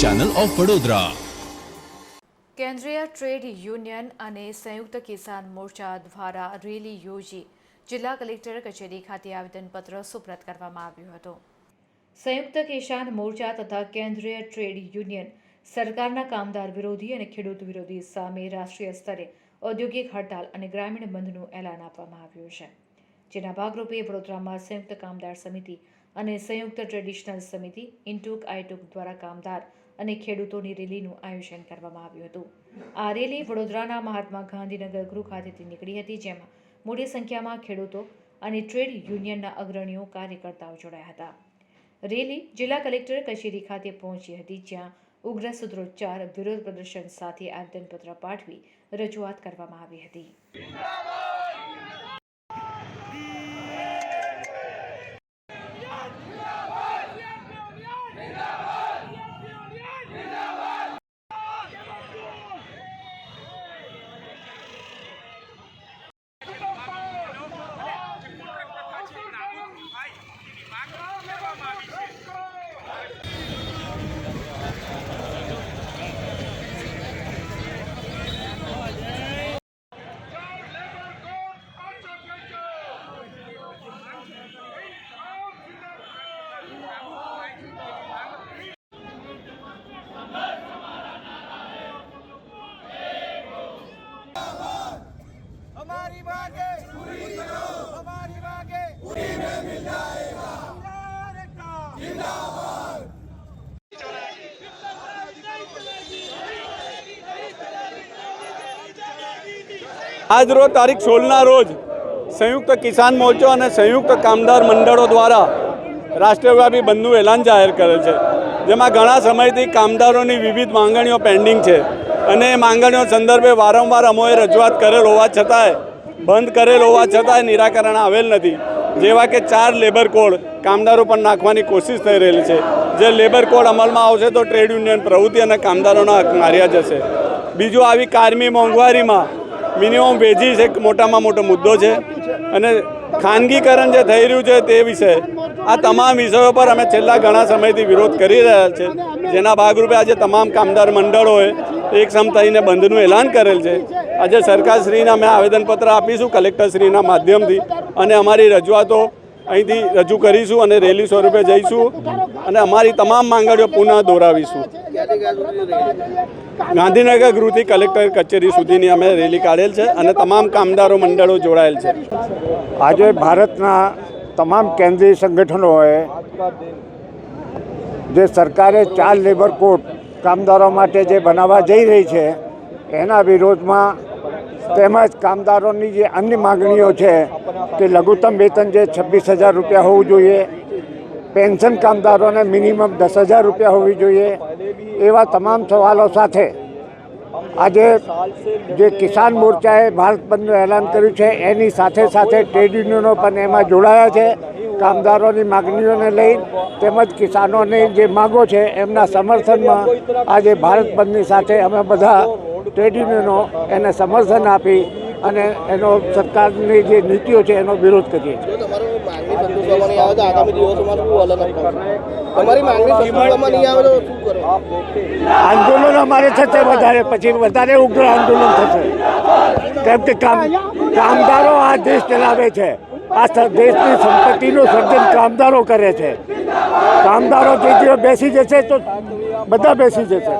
Channel of Vadodara કેન્દ્રીય trade union અને સંયુક્ત કિસાન મોરચા દ્વારા રેલી યોજી જિલ્લા કલેક્ટર કચેરી ખાતે આવેદનપત્ર સુપ્રત કરવામાં આવ્યું હતું. સંયુક્ત કિસાન મોરચા તથા કેન્દ્રીય ટ્રેડ યુનિયન સરકારના કામદાર વિરોધી અને ખેડૂત વિરોધી સામે રાષ્ટ્રીય સ્તરે ઔદ્યોગિક હડતાલ અને ગ્રામીણ બંધનું એલાન આપવામાં આવ્યું છે. જેના ભાગરૂપે વડોદરામાં સંયુક્ત કામદાર સમિતિ અને સંયુક્ત ટ્રેડિશનલ સમિતિ ઇન્ટુક આઈટુક દ્વારા કામદાર અને ખેડૂતોની રેલીનું આયોજન કરવામાં આવ્યું હતું. આ રેલી વડોદરાના મહાત્મા ગાંધીનગર ગૃહ ખાતેથી નીકળી હતી, જેમાં મોટી સંખ્યામાં ખેડૂતો અને ટ્રેડ યુનિયનના અગ્રણીઓ કાર્યકર્તાઓ જોડાયા હતા. રેલી જિલ્લા કલેક્ટર કચેરી ખાતે પહોંચી હતી, જ્યાં ઉગ્ર સૂત્રોચ્ચાર વિરોધ પ્રદર્શન સાથે આવેદનપત્ર પાઠવી રજૂઆત કરવામાં આવી હતી. આજ રોજ તારીખ સોળના રોજ સંયુક્ત કિસાન મોરચો અને સંયુક્ત કામદાર મંડળો દ્વારા રાષ્ટ્રવ્યાપી બંધનું એલાન જાહેર કરેલ છે. જેમાં ઘણા સમયથી કામદારોની વિવિધ માંગણીઓ પેન્ડિંગ છે અને એ માંગણીઓ સંદર્ભે વારંવાર અમોએ રજૂઆત કરેલ હોવા છતાંય, બંધ કરેલ હોવા છતાંય નિરાકરણ આવેલ નથી. જેવા કે ચાર લેબર કોડ કામદારો પર નાખવાની કોશિશ થઈ રહેલી છે. જે લેબર કોડ અમલમાં આવશે તો ટ્રેડ યુનિયન પ્રવૃત્તિ અને કામદારોના હક માર્યા જશે. બીજું આવી કારમી મોંઘવારીમાં મિનિમમ વેજીસ એક મોટામાં મોટો મુદ્દો છે. અને ખાનગીકરણ જે થઈ રહ્યું છે તે વિશે આ તમામ વિષયો પર અમે છેલ્લા ઘણા સમયથી વિરોધ કરી રહ્યા છે. જેના ભાગરૂપે આજે તમામ કામદાર મંડળોએ એક થઈને બંધનું એલાન કરેલ છે. આજે સરકારશ્રીને અમે આવેદનપત્ર આપીશું કલેક્ટરશ્રીના માધ્યમથી. અને અમારી રજૂઆતો અહીંથી રજૂ કરીશું અને રેલી સ્વરૂપે જઈશું. અને અમારી તમામ માંગણીઓ પુનઃ દોરાવીશું ગાંધીનગર ગૃહથી કલેક્ટર કચેરી સુધીની અમે રેલી કાઢેલ છે અને તમામ કામદારો, મંડળો જોડાયેલ છે. આજે ભારતના તમામ કેન્દ્રીય સંગઠનોએ જે સરકારે ચાર લેબર કોડ કામદારો માટે જે બનાવવા જઈ રહી છે, એના વિરોધમાં તેમજ કામદારોની જે અન્ય માગણીઓ છે કે લઘુત્તમ વેતન જે છવ્વીસ હજાર રૂપિયા હોવું જોઈએ પેન્શન કામદારોને મિનિમમ દસ હજાર રૂપિયા હોવી જોઈએ એવા તમામ સવાલો સાથે આજે જે કિસાન મોરચાએ ભારત બંધનું એલાન કર્યું છે, એની સાથે સાથે ટ્રેડ યુનિયનો પણ એમાં જોડાયા છે. કામદારોની માગણીઓને લઈ તેમજ કિસાનોની જે માગો છે, એમના સમર્થનમાં આજે ભારત બંધની સાથે અમે બધા ટ્રેડ યુનિયનો એને સમર્થન આપી અને એનો સરકારની જે નીતિઓ છે એનો વિરોધ કરીએ છીએ. આંદોલન અમારે થશે વધારે પછી વધારે ઉગ્ર આંદોલન થશે. કેમ કે કામ કામદારો આ દેશ ચલાવે છે. આ દેશની સંપત્તિનું સર્જન કામદારો કરે છે. કામદારો જે બેસી જશે તો બધા બેસી જશે.